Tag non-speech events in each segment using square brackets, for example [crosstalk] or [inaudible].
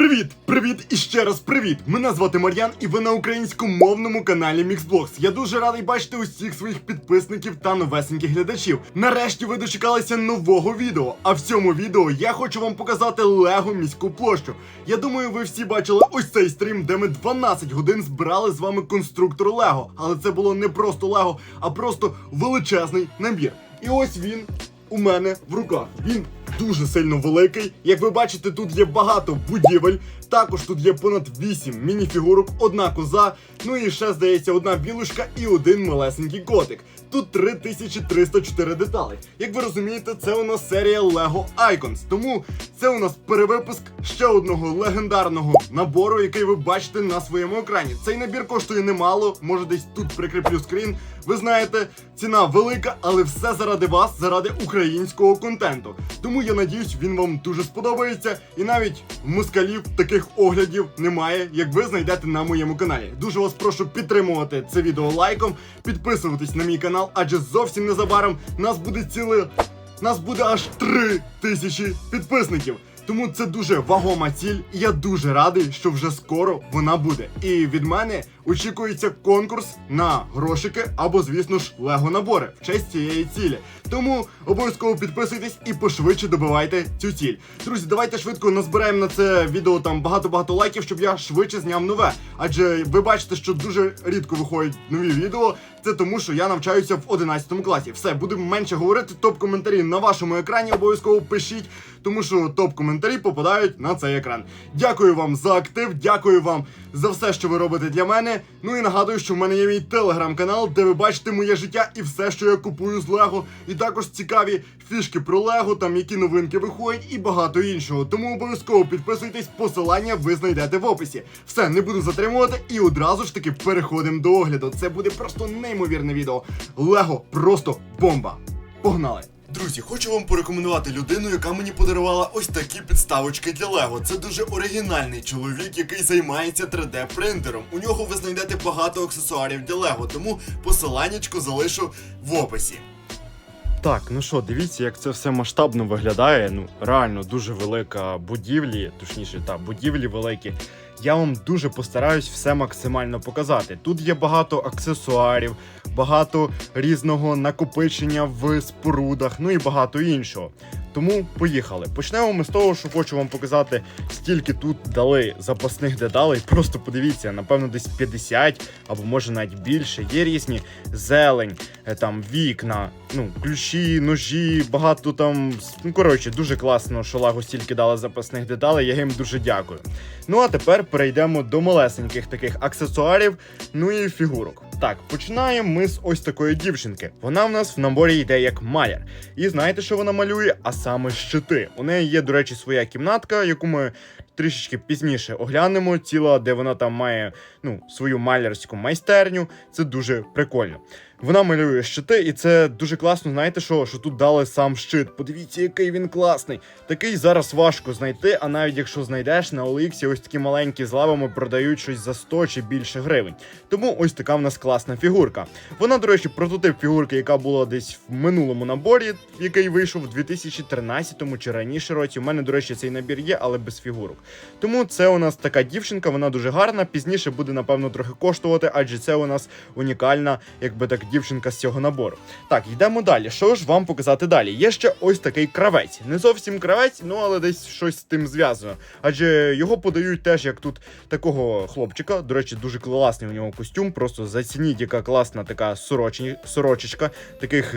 Привіт, привіт і ще раз привіт! Мене звати Мар'ян, і ви на українськомовному каналі Mixbox. Я дуже радий бачити усіх своїх підписників та новесеньких глядачів. Нарешті ви дочекалися нового відео. А в цьому відео я хочу вам показати Лего міську площу. Я думаю, ви всі бачили ось цей стрім, де ми 12 годин збирали з вами конструктор Лего. Але це було не просто Лего, а просто величезний набір. І ось він у мене в руках. Він дуже сильно великий. Як ви бачите, тут є багато будівель. Також тут є понад 8 мініфігурок, одна коза, ну і ще, здається, одна білушка і один малесенький котик. Тут 3304 деталі. Як ви розумієте, це у нас серія Lego Icons. Тому це у нас перевипуск ще одного легендарного набору, який ви бачите на своєму екрані. Цей набір коштує немало, може десь тут прикріплю скрін. Ви знаєте, ціна велика, але все заради вас, заради українського контенту. Тому я надіюсь, він вам дуже сподобається. І навіть москалів таких оглядів немає, як ви знайдете на моєму каналі. Дуже вас прошу підтримувати це відео лайком, підписуватись на мій канал, адже зовсім незабаром нас буде ціле. Нас буде аж три тисячі підписників. Тому це дуже вагома ціль, і я дуже радий, що вже скоро вона буде. І від мене очікується конкурс на грошики або, звісно ж, лего набори в честь цієї цілі. Тому обов'язково підписуйтесь і пошвидше добивайте цю ціль. Друзі, давайте швидко назбираємо на це відео там багато-багато лайків, щоб я швидше зняв нове. Адже ви бачите, що дуже рідко виходять нові відео. Це тому, що я навчаюся в 11 класі. Все, будемо менше говорити. Топ-коментарі на вашому екрані обов'язково пишіть, тому що топ-коментарі попадають на цей екран. Дякую вам за актив, дякую вам за все, що ви робите для мене. Ну і нагадую, що в мене є мій телеграм-канал, де ви бачите моє життя і все, що я купую з Лего. І також цікаві фішки про Лего, там які новинки виходять, і багато іншого. Тому обов'язково підписуйтесь, посилання ви знайдете в описі. Все, не буду затримувати, і одразу ж таки переходимо до огляду. Це буде просто неймовірне відео. Лего просто бомба. Погнали! Друзі, хочу вам порекомендувати людину, яка мені подарувала ось такі підставочки для Лего. Це дуже оригінальний чоловік, який займається 3D принтером. У нього ви знайдете багато аксесуарів для Лего, тому посиланнячко залишу в описі. Так, ну що, дивіться, як це все масштабно виглядає. Ну, реально дуже велика будівлі, точніше, та будівлі великі. Я вам дуже постараюсь все максимально показати. Тут є багато аксесуарів, багато різного накопичення в спорудах, ну і багато іншого. Тому поїхали. Почнемо ми з того, що хочу вам показати, стільки тут дали запасних деталей. Просто подивіться, напевно, десь 50 або може навіть більше. Є різні зелень, е, там вікна, ну, ключі, ножі, багато там. Ну, коротше, дуже класно, що Лаго стільки дали запасних деталей. Я їм дуже дякую. Ну а тепер перейдемо до малесеньких таких аксесуарів, ну і фігурок. Так, починаємо ми з ось такої дівчинки. Вона в нас в наборі йде як маляр. І знаєте, що вона малює? А саме щити. У неї є, до речі, своя кімнатка, яку ми трішечки пізніше оглянемо. Ціла, де вона там має ну, свою малярську майстерню. Це дуже прикольно. Вона малює щити, і це дуже класно. Знаєте що? Що тут дали сам щит. Подивіться, який він класний. Такий зараз важко знайти, а навіть якщо знайдеш на OLX, ось такі маленькі з лавами продають щось за 100 чи більше гривень. Тому ось така в нас класна фігурка. Вона, до речі, прототип фігурки, яка була десь в минулому наборі, який вийшов у 2013 чи раніше році. У мене, до речі, цей набір є, але без фігурок. Тому це у нас така дівчинка, вона дуже гарна. Пізніше буде, напевно, трохи коштувати, адже це у нас унікальна, якби так, дівчинка з цього набору. Так, йдемо далі. Що ж вам показати далі? Є ще ось такий кравець. Не зовсім кравець, ну але десь щось з тим зв'язано. Адже його подають теж як тут такого хлопчика. До речі, дуже класний у нього костюм. Просто зацініть, яка класна така сорочечка, таких.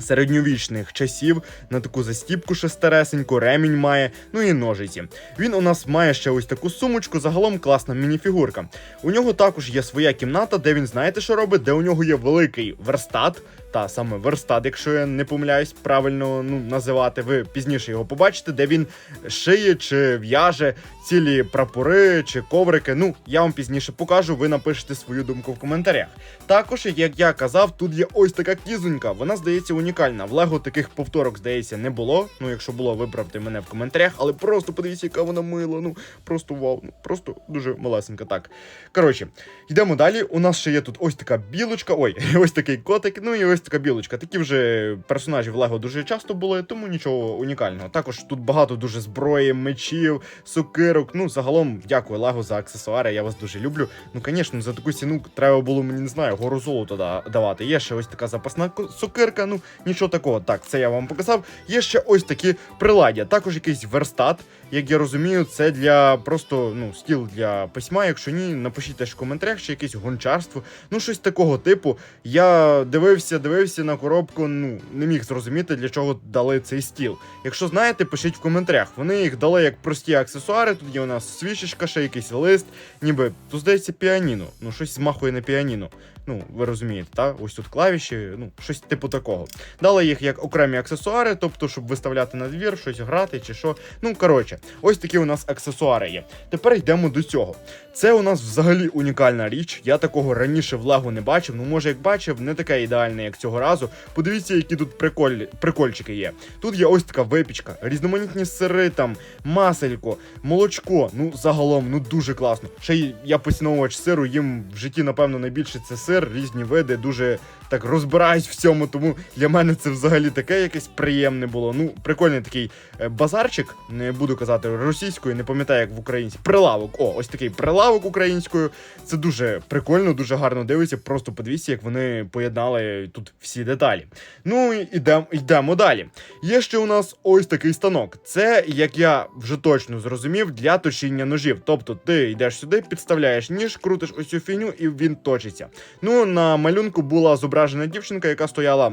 Середньовічних часів на таку застіпку шестересеньку, ремінь має, ну і ножиці. Він у нас має ще ось таку сумочку, загалом класна мініфігурка. У нього також є своя кімната, де він знаєте, що робить, де у нього є великий верстат. Та саме верстат, якщо я не помиляюсь, правильно ну, називати. Ви пізніше його побачите, де він шиє чи в'яже цілі прапори чи коврики. Ну, я вам пізніше покажу, ви напишете свою думку в коментарях. Також, як я казав, тут є ось така кізонька. Вона здається, у унікальна. В Лего таких повторок, здається, не було. Ну, якщо було, виправте мене в коментарях, але просто подивіться, яка вона мила. Ну просто вау, ну просто дуже малесенька. Так. Коротше, йдемо далі. У нас ще є тут ось така білочка. Ой, [laughs] ось такий котик, ну і ось така білочка. Такі вже персонажі в Лего дуже часто були, тому нічого унікального. Також тут багато дуже зброї, мечів, сокирок. Ну, загалом, дякую Лего за аксесуари. Я вас дуже люблю. Ну, звісно, за таку ціну треба було мені не знаю, гору золота давати. Є ще ось така запасна сокирка. Ну нічого такого. Так, це я вам показав. Є ще ось такі приладдя. Також якийсь верстат. Як я розумію, це для просто ну стіл для письма. Якщо ні, напишіть теж в коментарях, чи якесь гончарство. Ну, щось такого типу. Я дивився, дивився на коробку. Ну не міг зрозуміти, для чого дали цей стіл. Якщо знаєте, пишіть в коментарях. Вони їх дали як прості аксесуари. Тут є у нас свічечка, ще якийсь лист, ніби тут здається піаніно. Ну щось змахує на піаніно. Ну, ви розумієте, так? Ось тут клавіші, ну, щось типу такого. Дали їх як окремі аксесуари, тобто, щоб виставляти на двір, щось грати чи що. Ну, коротше, ось такі у нас аксесуари є. Тепер йдемо до цього. Це у нас взагалі унікальна річ. Я такого раніше в Лего не бачив. Ну, може, як бачив, не таке ідеальне, як цього разу. Подивіться, які тут приколь... прикольчики є. Тут є ось така випічка, різноманітні сири, там, маселько, молочко. Ну, загалом, ну дуже класно. Ще й я поціновувач сиру, їм в житті, напевно, найбільше це сир, різні види, дуже так розбираюсь в цьому, тому для мене це взагалі таке якесь приємне було. Ну, прикольний такий е, базарчик, не буду казати російською, не пам'ятаю, як в українській. Прилавок. О, ось такий прилавок українською. Це дуже прикольно, дуже гарно дивиться. Просто подивіться, як вони поєднали тут всі деталі. Ну йдемо, йдемо далі. Є ще у нас ось такий станок. Це, як я вже точно зрозумів, для точіння ножів. Тобто ти йдеш сюди, підставляєш ніж, крутиш ось цю фігню, і він точиться. На малюнку була зображена дівчинка, яка стояла.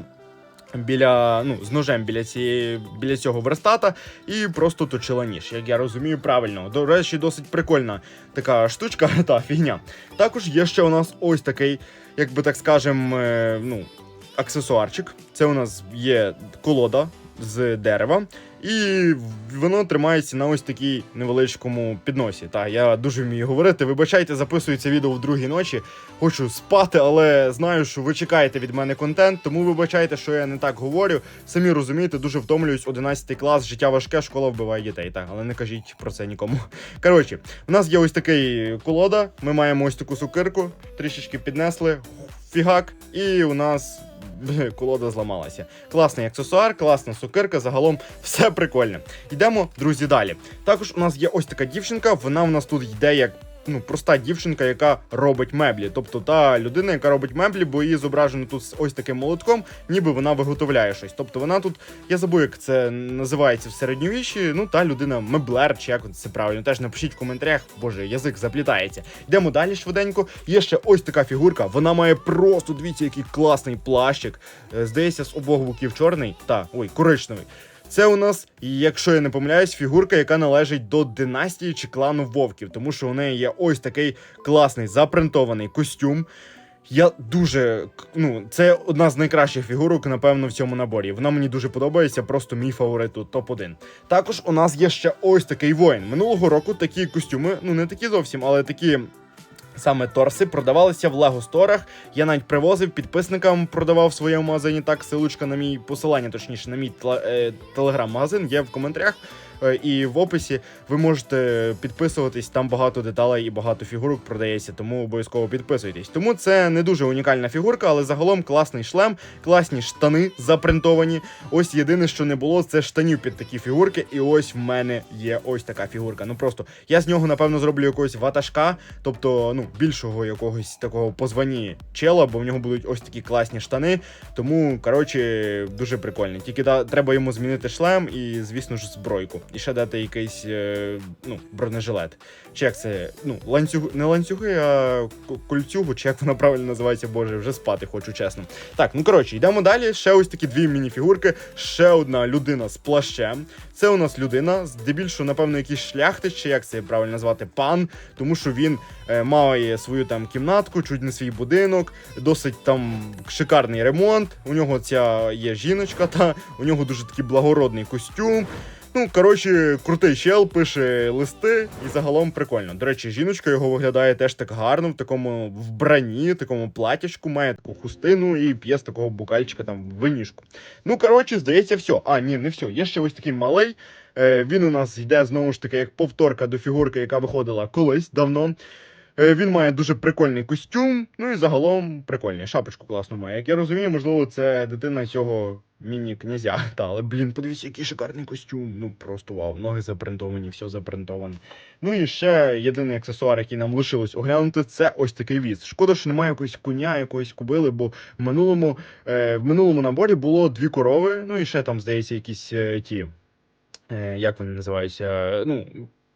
Біля ну з ножем біля цієї біля цього верстата і просто точила ніж. Як я розумію правильно. До речі, досить прикольна така штучка, [laughs] та фігня. Також є ще у нас ось такий, як би так скажем, е, ну, аксесуарчик. Це у нас є колода з дерева, і воно тримається на ось такій невеличкому підносі. Та я дуже вмію говорити. Вибачайте, записую це відео в другій ночі. Хочу спати, але знаю, що ви чекаєте від мене контент, тому вибачайте, що я не так говорю. Самі розумієте, дуже втомлююсь. 11 клас, життя важке, школа вбиває дітей. Так, але не кажіть про це нікому. [laughs] Коротше, у нас є ось такий колода. Ми маємо ось таку сукирку, трішечки піднесли, фігак, і у нас. [laughs] Колода зламалася. Класний аксесуар, класна сукирка, загалом все прикольне. Йдемо, друзі, далі. Також у нас є ось така дівчинка, вона у нас тут йде як. Ну, проста дівчинка, яка робить меблі. Тобто та людина, яка робить меблі, бо її зображено тут з ось таким молотком, ніби вона виготовляє щось. Тобто вона тут, я забув, як це називається в середньовіччі. Ну, та людина меблер, чи як це правильно. Теж напишіть в коментарях, боже, язик заплітається. Йдемо далі швиденько. Є ще ось така фігурка. Вона має просто дивіться, який класний плащик. Е, Здається, з обох боків чорний. Та, ой, коричневий. Це у нас, якщо я не помиляюсь, фігурка, яка належить до династії чи клану вовків, тому що у неї є ось такий класний запринтований костюм. Я дуже ну, це одна з найкращих фігурок, напевно, в цьому наборі. Вона мені дуже подобається, просто мій фаворит тут топ-1. Також у нас є ще ось такий воїн. Минулого року такі костюми, ну не такі зовсім, але такі Саме торси продавалися в Лего Сторах. Я навіть привозив підписникам, продавав в своєму магазині. Так, силочка на мій посилання, точніше, на мій е, телеграм-магазин є в коментарях. Е, І в описі ви можете підписуватись. Там багато деталей і багато фігурок продається, тому обов'язково підписуйтесь. Тому це не дуже унікальна фігурка, але загалом класний шлем, класні штани запринтовані. Ось єдине, що не було, це штанів під такі фігурки. І ось в мене є ось така фігурка. Ну просто я з нього напевно зроблю якогось ватажка, тобто ну більшого якогось такого по званні чела, бо в нього будуть ось такі класні штани. Тому коротше дуже прикольно. Тільки да, треба йому змінити шлем і, звісно ж, збройку. І ще дати якийсь е, ну, бронежилет. Чи як це? Ну, ланцюг, не ланцюги, а кольцюгу, чи як вона правильно називається, боже, вже спати хочу, чесно. Так, ну коротше, йдемо далі. Ще ось такі дві мініфігурки. Ще одна людина з плащем. Це у нас людина, здебільшого, напевно, якийсь шляхтич, чи як це правильно назвати, пан, тому що він е, має свою там кімнатку, чуть не свій будинок, досить там шикарний ремонт. У нього ця є жіночка, та у нього дуже такий благородний костюм. Ну, коротше, крутий чел, пише листи і загалом прикольно. До речі, жіночка його виглядає теж так гарно, в такому вбранні, такому платячку, має таку хустину і п'є з такого букальчика там винішку. Ну, коротше, здається, все. А, ні, не все. Є ще ось такий малий. Е, він у нас йде знову ж таки як повторка до фігурки, яка виходила колись давно. Е, Він має дуже прикольний костюм, ну і загалом прикольний. Шапочку класно має. Як я розумію, можливо, це дитина цього міні-князя. [laughs] Та, але, блін, подивіться, який шикарний костюм. Ну просто вау. Ноги запринтовані, все запринтоване. Ну і ще єдиний аксесуар, який нам лишилось оглянути, це ось такий віз. Шкода, що немає якогось коня, якоїсь кубили, бо в минулому, е, в минулому наборі було дві корови, ну і ще там, здається, якісь е, ті. Е, як вони називаються? Ну,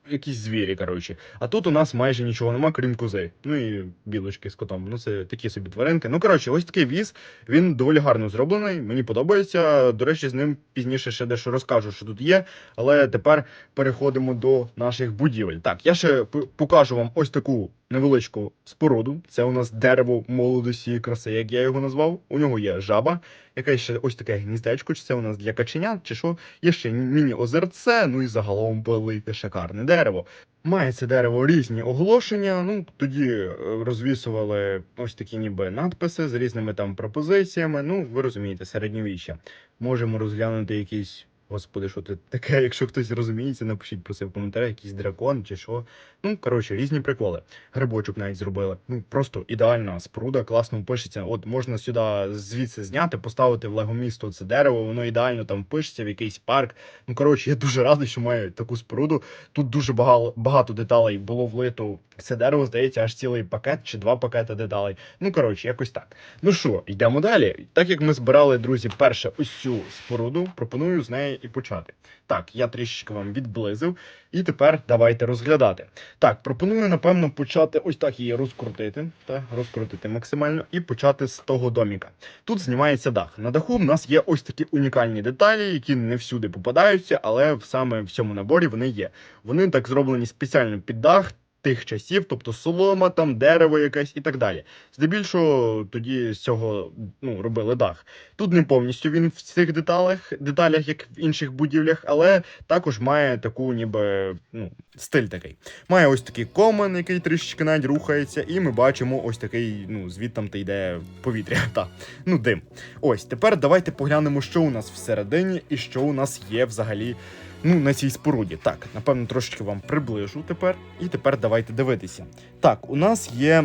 якісь звірі, коротше. А тут у нас майже нічого нема, крім кози. Ну і білочки з котом. Ну це такі собі тваринки. Ну коротше, ось такий віз. Він доволі гарно зроблений. Мені подобається. До речі, з ним пізніше ще дещо розкажу, що тут є. Але тепер переходимо до наших будівель. Так, я ще покажу вам ось таку невеличку споруду. Це у нас дерево молодості і краси, як я його назвав. У нього є жаба, яка ще ось таке гніздечко. Чи це у нас для каченят, чи що? Є ще міні-озерце, ну і загалом велике шикарне дерево. Має це дерево різні оголошення. Ну тоді е, розвісували ось такі ніби надписи з різними там пропозиціями. Ну, ви розумієте, середньовіччя. Можемо розглянути якісь. Господи, що це таке? [laughs] Якщо хтось розуміється, напишіть про це в коментарях, якийсь дракон чи що. Ну, коротше, різні приколи. Грибочок навіть зробили. Ну, просто ідеальна споруда, класно пишеться. От можна сюди звідси зняти, поставити в лего-місто це дерево, воно ідеально там пишеться в якийсь парк. Ну, коротше, я дуже радий, що маю таку споруду. Тут дуже багато, багато деталей було влито. Це дерево, здається, аж цілий пакет чи два пакети деталей. Ну, коротше, якось так. Ну що, йдемо далі. Так як ми збирали, друзі, перше ось цю споруду, пропоную з неї і почати. Так, я трішечки вам відблизив, і тепер давайте розглядати. Так, пропоную, напевно, почати ось так її розкрутити, та, розкрутити максимально, і почати з того доміка. Тут знімається дах. На даху в нас є ось такі унікальні деталі, які не всюди попадаються, але саме в цьому наборі вони є. Вони так зроблені спеціально під дах. Тих часів, тобто солома, там дерево якесь і так далі. Здебільшого тоді з цього ну, робили дах. Тут не повністю він в цих деталях, деталях, як в інших будівлях, але також має таку, ніби ну, стиль такий. Має ось такий комен, який трішечки навіть рухається, і ми бачимо ось такий, ну, звідтам йде повітря. [laughs] Та, ну, дим. Ось, тепер давайте поглянемо, що у нас всередині і що у нас є взагалі. Ну, на цій споруді. Так, напевно, трошечки вам приближу тепер. І тепер давайте дивитися. Так, у нас є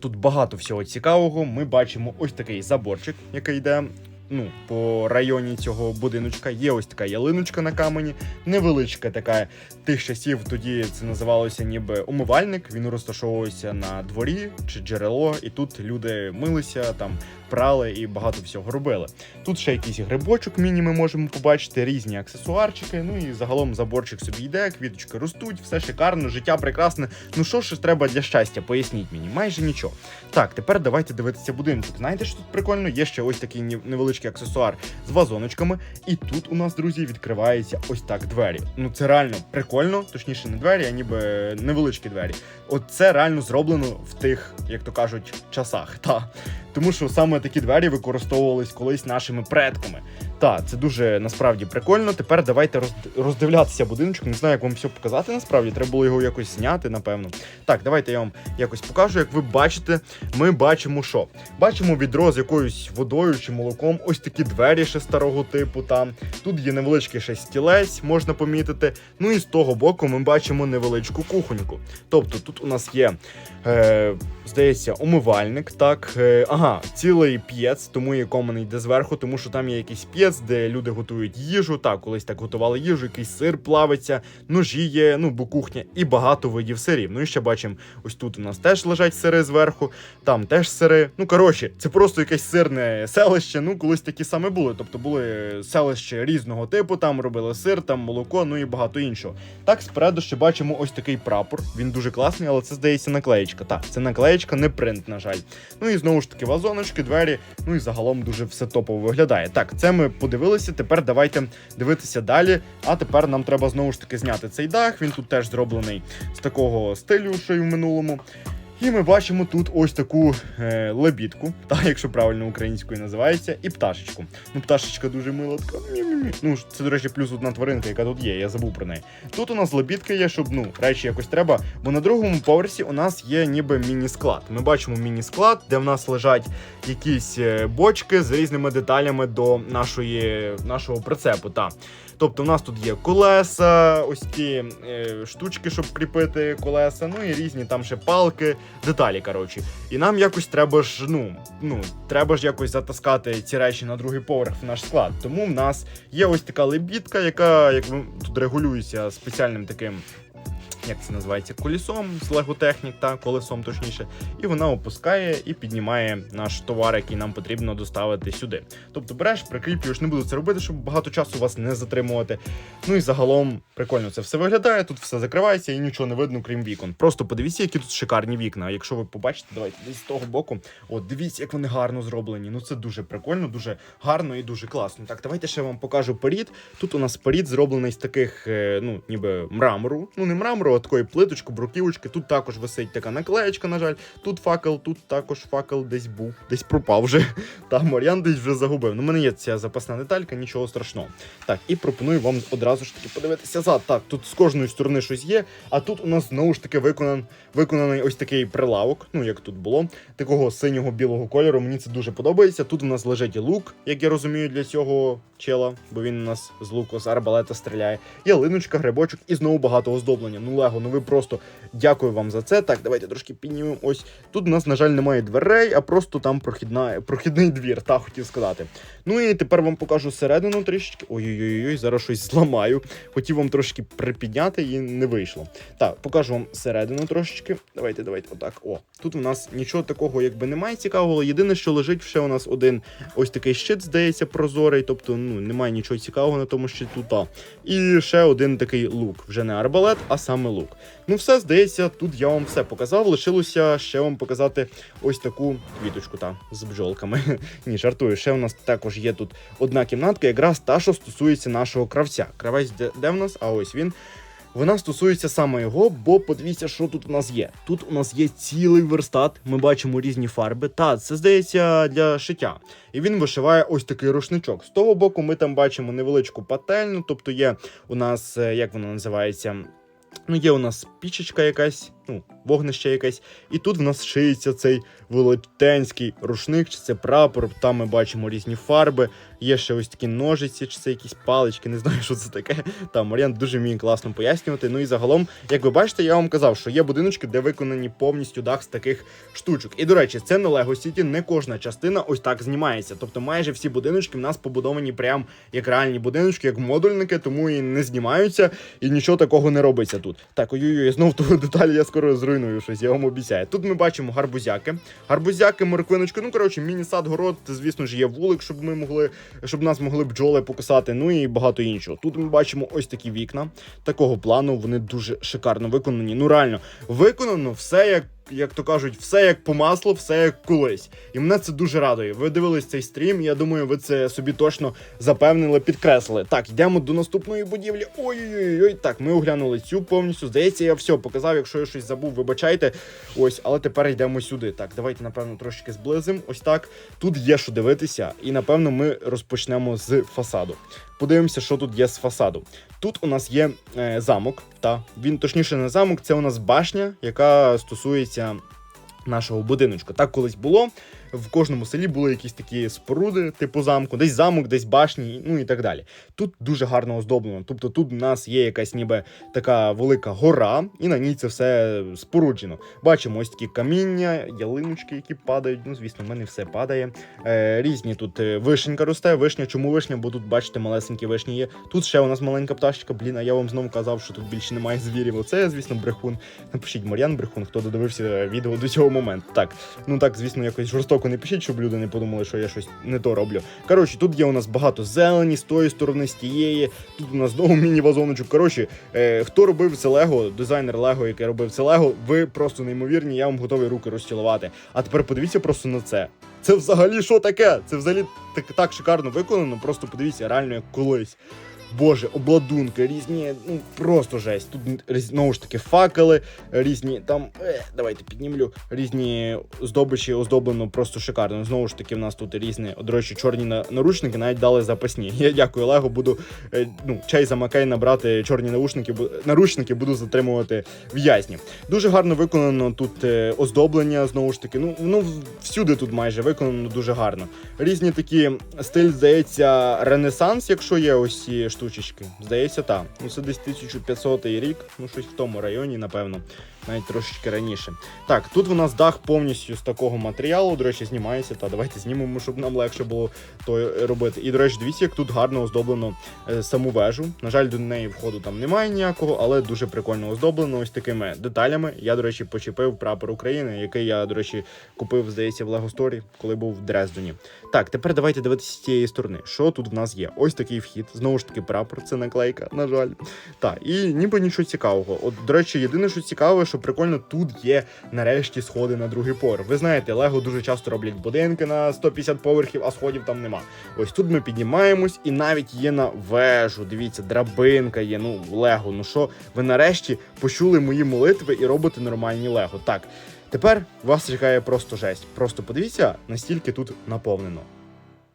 тут багато всього цікавого. Ми бачимо ось такий заборчик, який йде. Ну, по районі цього будиночка є ось така ялиночка на камені, невеличка така тих часів. Тоді це називалося ніби умивальник. Він розташовувався на дворі чи джерело, і тут люди милися, там прали і багато всього робили. Тут ще якийсь грибочок міні ми можемо побачити, різні аксесуарчики. Ну і загалом заборчик собі йде, квіточки ростуть, все шикарно, життя прекрасне. Ну що ж треба для щастя? Поясніть мені, майже нічого. Так, тепер давайте дивитися будинок. Знаєте, що тут прикольно? Є ще ось такий невеличкий аксесуар з вазоночками. І тут у нас, друзі, відкривається ось так двері. Ну це реально прикольно, точніше, не двері, а ніби невеличкі двері. От це реально зроблено в тих, як то кажуть, часах. Та. Тому що саме такі двері використовувались колись нашими предками. Так, це дуже насправді прикольно. Тепер давайте роздивлятися будиночок. Не знаю, як вам все показати. Насправді треба було його якось зняти, напевно. Так, давайте я вам якось покажу. Як ви бачите, ми бачимо, що бачимо відро з якоюсь водою чи молоком. Ось такі двері ще старого типу. Там тут є невеличкий ще стілець, можна помітити. Ну і з того боку ми бачимо невеличку кухоньку. Тобто тут у нас є. Е, Здається, умивальник, так. Е, ага, цілий п'єц, тому і комен йде зверху, тому що там є якийсь п'єц, де люди готують їжу. Так, колись так готували їжу, якийсь сир плавиться, ножі є, ну, бо кухня, і багато видів сирів. Ну і ще бачимо, ось тут у нас теж лежать сири зверху, там теж сири. Ну, коротше, це просто якесь сирне селище. Ну, колись такі саме були. Тобто були селища різного типу, там робили сир, там молоко, ну і багато іншого. Так, спереду ще бачимо ось такий прапор. Він дуже класний, але це здається наклеєчка. Так, це наклеєчка, не принт, на жаль. Ну і знову ж таки вазоночки, двері. Ну і загалом дуже все топово виглядає. Так, це ми подивилися. Тепер давайте дивитися далі. А тепер нам треба знову ж таки зняти цей дах. Він тут теж зроблений з такого стилю, що й в минулому. І ми бачимо тут ось таку е, лебідку, та якщо правильно українською називається, і пташечку. Ну, пташечка дуже мила, така. мі-мі-мі. Ну, це, до речі, плюс одна тваринка, яка тут є, я забув про неї. Тут у нас лебідка є, щоб ну, речі якось треба. Бо на другому поверсі у нас є ніби міні-склад. Ми бачимо міні-склад, де в нас лежать якісь е, бочки з різними деталями до нашої, нашого прицепу. Та. Тобто, у нас тут є колеса, ось ті е, штучки, щоб кріпити колеса, ну і різні там ще палки, деталі. Коротше. І нам якось треба ж, ну, ну, треба ж якось затаскати ці речі на другий поверх в наш склад. Тому в нас є ось така лебідка, яка як тут регулюється спеціальним таким. Як це називається? Колісом з леготехнік, та колесом точніше, і вона опускає і піднімає наш товар, який нам потрібно доставити сюди. Тобто береш, прикріплюєш, не буду це робити, щоб багато часу вас не затримувати. Ну і загалом прикольно це все виглядає. Тут все закривається і нічого не видно, крім вікон. Просто подивіться, які тут шикарні вікна. Якщо ви побачите, давайте десь з того боку. От дивіться, як вони гарно зроблені. Ну це дуже прикольно, дуже гарно і дуже класно. Так, давайте ще вам покажу перід. Тут у нас перід зроблений з таких, е, ну ніби мрамору. Ну не мрамору, а такої плиточки, бруківочки. Тут також висить така наклеєчка, на жаль. Тут факел, тут також факел десь був, десь пропав вже. [laughs] Та Мар'ян десь вже загубив. Ну, мене є ця запасна деталька, нічого страшного. Так, і пропоную вам одразу ж таки подивитися зад. Так, тут з кожної сторони щось є, а тут у нас знову ж таки виконан, виконаний ось такий прилавок, ну як тут було, такого синього білого кольору. Мені це дуже подобається. Тут у нас лежить і лук, як я розумію, для цього чела, бо він у нас з луку, з арбалета стріляє. Ялиночка, грибочок і знову багато оздоблення. Ну, Лего, ну ви просто дякую вам за це. Так, давайте трошки піднімемо. Ось тут у нас, на жаль, немає дверей, а просто там прохідна, прохідний двір, так хотів сказати. Ну і тепер вам покажу середину трішечки. Ой-ой-ой, зараз щось зламаю. Хотів вам трошки припідняти і не вийшло. Так, покажу вам середину трошечки. Давайте, давайте, отак. О, тут у нас нічого такого якби немає цікавого. Єдине, що лежить ще у нас один ось такий щит, здається, прозорий. Тобто, ну немає нічого цікавого на тому щиту. Та. І ще один такий лук. Вже не арбалет, а саме лук. Ну, все, здається, тут я вам все показав. Лишилося ще вам показати ось таку квіточку та з бджолками. [laughs] Ні, жартую. Ще у нас також є тут одна кімнатка, якраз та, що стосується нашого кравця. Кравець де, де в нас? А ось він. Вона стосується саме його, бо подивіться, що тут у нас є. Тут у нас є цілий верстат. Ми бачимо різні фарби. Та це здається для шиття. І він вишиває ось такий рушничок. З того боку, ми там бачимо невеличку пательну, тобто є у нас, е, як вона називається. Ну, є у нас пічечка якась, ну, вогнище якесь, і тут в нас шиється цей велетенський рушник, чи це прапор. Там ми бачимо різні фарби. Є ще ось такі ножиці, чи це якісь палички, не знаю, що це таке. Там Мар'ян дуже вміє класно пояснювати. Ну і загалом, як ви бачите, я вам казав, що є будиночки, де виконані повністю дах з таких штучок. І до речі, це на Lego City не кожна частина ось так знімається. Тобто майже всі будиночки в нас побудовані прям як реальні будиночки, як модульники, тому і не знімаються, і нічого такого не робиться тут. Так, ой-ой-ой, знов ту деталь я скоро зруйную щось, я вам обіцяю. Тут ми бачимо гарбузяки. Гарбузяки, морквиночки, ну коротше, міні-сад, город, звісно ж, є вулик, щоб ми могли, щоб нас могли бджоли покусати, ну і багато іншого. Тут ми бачимо ось такі вікна такого плану. Вони дуже шикарно виконані. Ну реально, виконано все як. Як то кажуть, все як по маслу, все як колись. І мене це дуже радує. Ви дивились цей стрім, я думаю, ви це собі точно запевнили, підкреслили. Так, йдемо до наступної будівлі. Ой-ой-ой, так, ми оглянули цю повністю. Здається, я все показав. Якщо я щось забув, вибачайте. Ось, але тепер йдемо сюди. Так, давайте, напевно, трошки зблизимо. Ось так. Тут є що дивитися, і напевно ми розпочнемо з фасаду. Подивимося, що тут є з фасаду. Тут у нас є е, замок, та він точніше не замок, це у нас башня, яка стосується нашого будиночку. Так колись було. В кожному селі були якісь такі споруди, типу замку, десь замок, десь башні, ну і так далі. Тут дуже гарно оздоблено. Тобто тут у нас є якась ніби така велика гора, і на ній це все споруджено. Бачимо ось такі каміння, ялиночки, які падають. Ну, звісно, в мене все падає. Е, різні тут е, вишенька росте. Вишня, чому вишня? Бо тут, бачите, малесенькі вишні є. Тут ще у нас маленька пташечка. Блін, а я вам знову казав, що тут більше немає звірів. Оце, звісно, брехун. Напишіть Мар'ян Брехун, хто додивився відео до цього моменту. Так, ну так, звісно, якось жорстоко не пишіть, щоб люди не подумали, що я щось не то роблю. Коротше, тут є у нас багато зелені з тої сторони, з тієї. Тут у нас знову [laughs] міні-вазоночок. Коротше, е, хто робив це Лего, дизайнер Лего, який робив це Лего, ви просто неймовірні, я вам готовий руки розцілувати. А тепер подивіться просто на це. Це взагалі що таке? Це взагалі так, так шикарно виконано. Просто подивіться, реально як колись. Боже, обладунки, різні, ну просто жесть. Тут знову ж таки факели, різні там. Е, давайте піднімлю. Різні здобичі оздоблено просто шикарно. Знову ж таки, в нас тут різні, до речі, чорні на- наручники навіть дали запасні. [laughs] Я дякую Лего, буду е, ну, чай за Макей набрати чорні наушники, бу- наручники буду затримувати в'язні. Дуже гарно виконано тут е, оздоблення, знову ж таки. Ну, ну всюди тут майже виконано дуже гарно. Різні такі стиль, здається, Ренесанс, якщо є ось штучечки. Здається, так. Ну це десь 1500 рік, ну щось в тому районі, напевно. Навіть трошечки раніше. Так, тут у нас дах повністю з такого матеріалу. До речі, знімається. Та давайте знімемо, щоб нам легше було то робити. І, до речі, дивіться, як тут гарно оздоблено е, саму вежу. На жаль, до неї входу там немає ніякого, але дуже прикольно оздоблено ось такими деталями. Я, до речі, почепив прапор України, який я, до речі, купив, здається, в Story, коли був в Дрездені. Так, тепер давайте дивитися з цієї сторони. Що тут в нас є? Ось такий вхід. Знову ж таки, прапор, це наклейка, на жаль. Так, і ніби нічого цікавого. От, до речі, єдине, що цікаве, що прикольно, тут є нарешті сходи на другий поверх. Ви знаєте, Лего дуже часто роблять будинки на 150 поверхів, а сходів там нема. Ось тут ми піднімаємось, і навіть є на вежу. Дивіться, драбинка є. Ну, Лего. Ну що, ви нарешті почули мої молитви і робите нормальні Лего. Так. Тепер вас чекає просто жесть. Просто подивіться, настільки тут наповнено.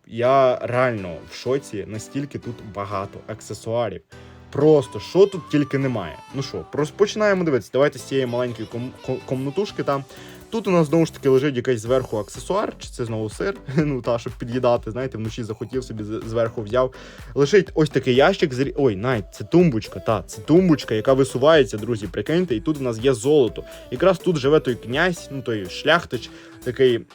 Я реально в шоці, настільки тут багато аксесуарів. Просто що тут тільки немає. Ну що, просто починаємо дивитися. Давайте з цієї маленької ком- ком- комнатушки там. Тут у нас знову ж таки лежить якийсь зверху аксесуар, чи це знову сир, [laughs] ну та, щоб під'їдати, знаєте, вночі захотів собі зверху взяв. Лежить ось такий ящик з Ой, навіть це тумбочка, та, це тумбочка, яка висувається, друзі, прикиньте, і тут у нас є золото. Якраз тут живе той князь, ну той шляхтич, такий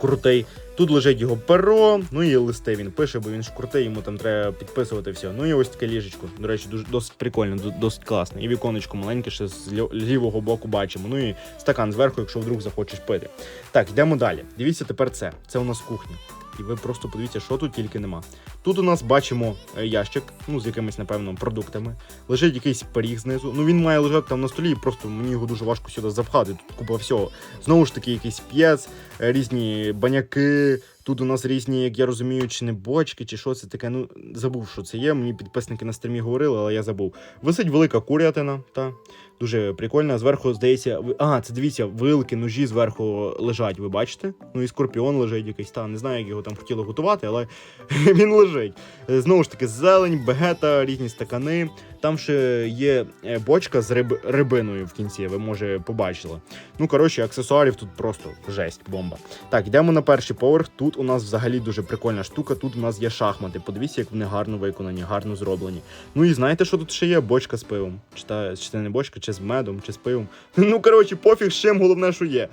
крутий. Тут лежить його перо, ну і листи він пише, бо він ж крутий, йому там треба підписувати все. Ну і ось таке ліжечко. До речі, дуже досить прикольно, досить класне. І віконечко маленьке, ще з лівого боку бачимо. Ну і стакан зверху, якщо вдруг захочеш пити. Так, йдемо далі. Дивіться тепер це. Це у нас кухня. І ви просто подивіться, що тут тільки нема. Тут у нас бачимо е, ящик, ну з якимись, напевно, продуктами. Лежить якийсь пиріг знизу. Ну він має лежати там на столі, і просто мені його дуже важко сюди запхати. Тут купа всього. Знову ж таки, якийсь п'єц, е, різні баняки. Тут у нас різні, як я розумію, чи не бочки, чи що це таке. Ну забув, що це є. Мені підписники на стрімі говорили, але я забув. Висить велика курятина, та дуже прикольна. Зверху здається, а це дивіться, вилки, ножі зверху лежать. Ви бачите? Ну і скорпіон лежить якийсь. Та не знаю, як його там хотіли готувати, але [laughs] він лежить. Е, Знову ж таки, зелень, бегета, різні стакани. Там ще є е, бочка з риб... рибиною в кінці, ви може побачили. Ну коротше, аксесуарів тут просто жесть, бомба. Так, йдемо на перший поверх. Тут у нас взагалі дуже прикольна штука. Тут у нас є шахмати. Подивіться, як вони гарно виконані, гарно зроблені. Ну і знаєте, що тут ще є? Бочка з пивом. Чи, та, чи це не бочка, чи з медом, чи з пивом. [laughs] Ну коротше, пофіг з чим, головне, що є.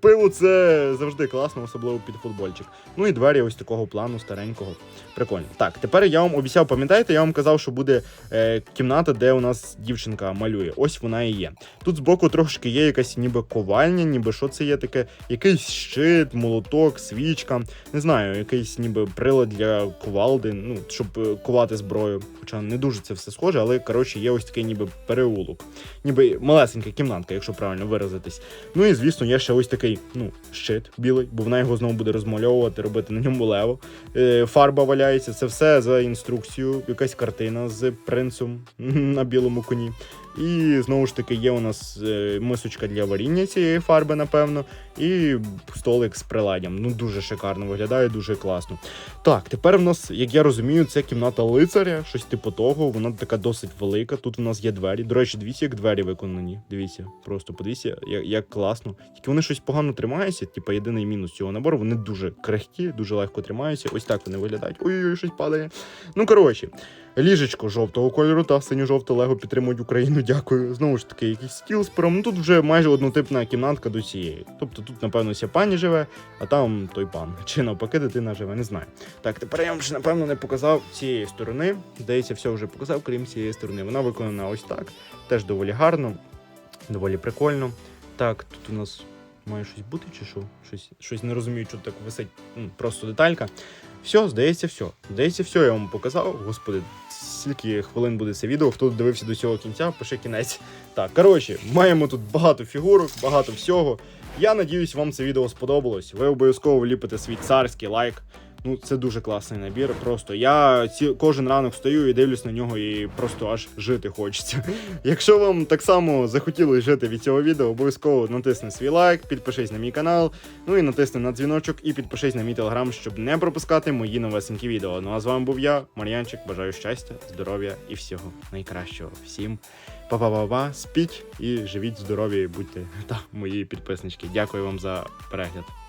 Пиво це завжди класно, особливо під футбольчик. Ну і двері ось такого плану старенького. Прикольно. Так, тепер я вам обіцяв, пам'ятаєте, я вам казав, що буде е, кімната, де у нас дівчинка малює. Ось вона і є. Тут збоку трошки є якась ніби ковальня, ніби що це є таке, якийсь щит, молоток, свічка. Не знаю, якийсь ніби прилад для ковалди, ну, щоб е, ковати зброю. Хоча не дуже це все схоже, але коротше є ось такий ніби переулок. Ніби малесенька кімнатка, якщо правильно виразитись. Ну і звісно, є ще ось такий ну, щит білий, бо вона його знову буде розмальовувати, робити на ньому лево. Е, фарба валяється, це все за інструкцією, якась картина з принцем [laughs] на білому коні. І знову ж таки є у нас е, мисочка для варіння цієї фарби, напевно, і столик з приладдям. Ну дуже шикарно виглядає, дуже класно. Так, тепер в нас, як я розумію, це кімната лицаря, щось типу того. Вона така досить велика. Тут у нас є двері. До речі, дивіться, як двері виконані. Дивіться, просто подивіться, як, як класно. Тільки вони щось погано тримаються. Типу, єдиний мінус цього набору. Вони дуже крихкі, дуже легко тримаються. Ось так вони виглядають. Ой-ой, щось падає. Ну коротше. Ліжечко жовтого кольору та синьо-жовте Лего підтримують Україну. Дякую. Знову ж таки, якийсь стіл з пером. Ну тут вже майже однотипна кімнатка до цієї. Тобто тут, напевно, ся пані живе, а там той пан. Чи навпаки, дитина живе, не знаю. Так, тепер я вам ще, напевно, не показав цієї сторони. Здається, все вже показав, крім цієї сторони. Вона виконана ось так. Теж доволі гарно, доволі прикольно. Так, тут у нас має щось бути чи що? Щось, щось не розумію, що так висить. Просто деталька. Все, здається, все. Здається, все, я вам показав. Господи, скільки хвилин буде це відео. Хто дивився до цього кінця, пиши кінець. Так, коротше, маємо тут багато фігурок, багато всього. Я надіюсь, вам це відео сподобалось. Ви обов'язково вліпите свій царський лайк. Ну, це дуже класний набір. Просто я ці кожен ранок встаю і дивлюсь на нього, і просто аж жити хочеться. [laughs] Якщо вам так само захотілося жити від цього відео, обов'язково натисни свій лайк, підпишись на мій канал, ну і натисни на дзвіночок і підпишись на мій телеграм, щоб не пропускати мої новесенькі відео. Ну а з вами був я, Мар'янчик. Бажаю щастя, здоров'я і всього найкращого. Всім па-па-па-па, спіть і живіть здорові, будьте [laughs] та мої підписнички. Дякую вам за перегляд.